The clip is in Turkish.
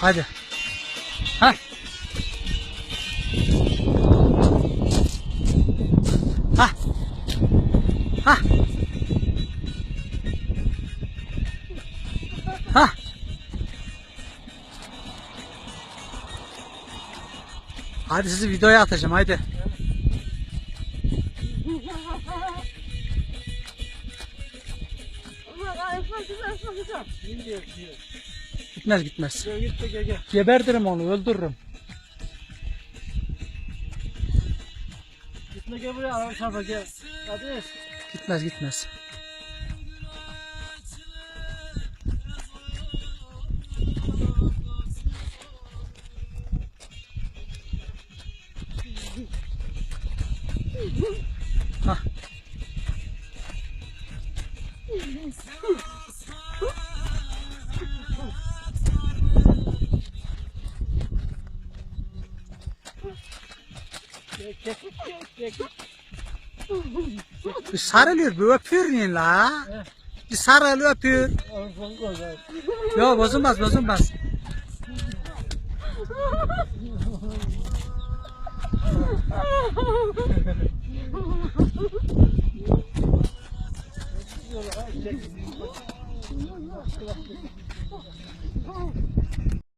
Hadi. Ha. Ha. Ha. Ha. Hadi sizi videoya atacağım haydi. Şimdi yapıyor. Gitmez gitmez. Gel git de gel gel. Gebertirim onu öldürürüm. Gitme gel buraya araba çarpa gel. Hadi. Gitmez gitmez. Hah. Gel gel gel gel. Sarılıyor, bir öpüyor niye la? Bir sarılıyor, öpüyor. Yok bozulmaz, bozulmaz.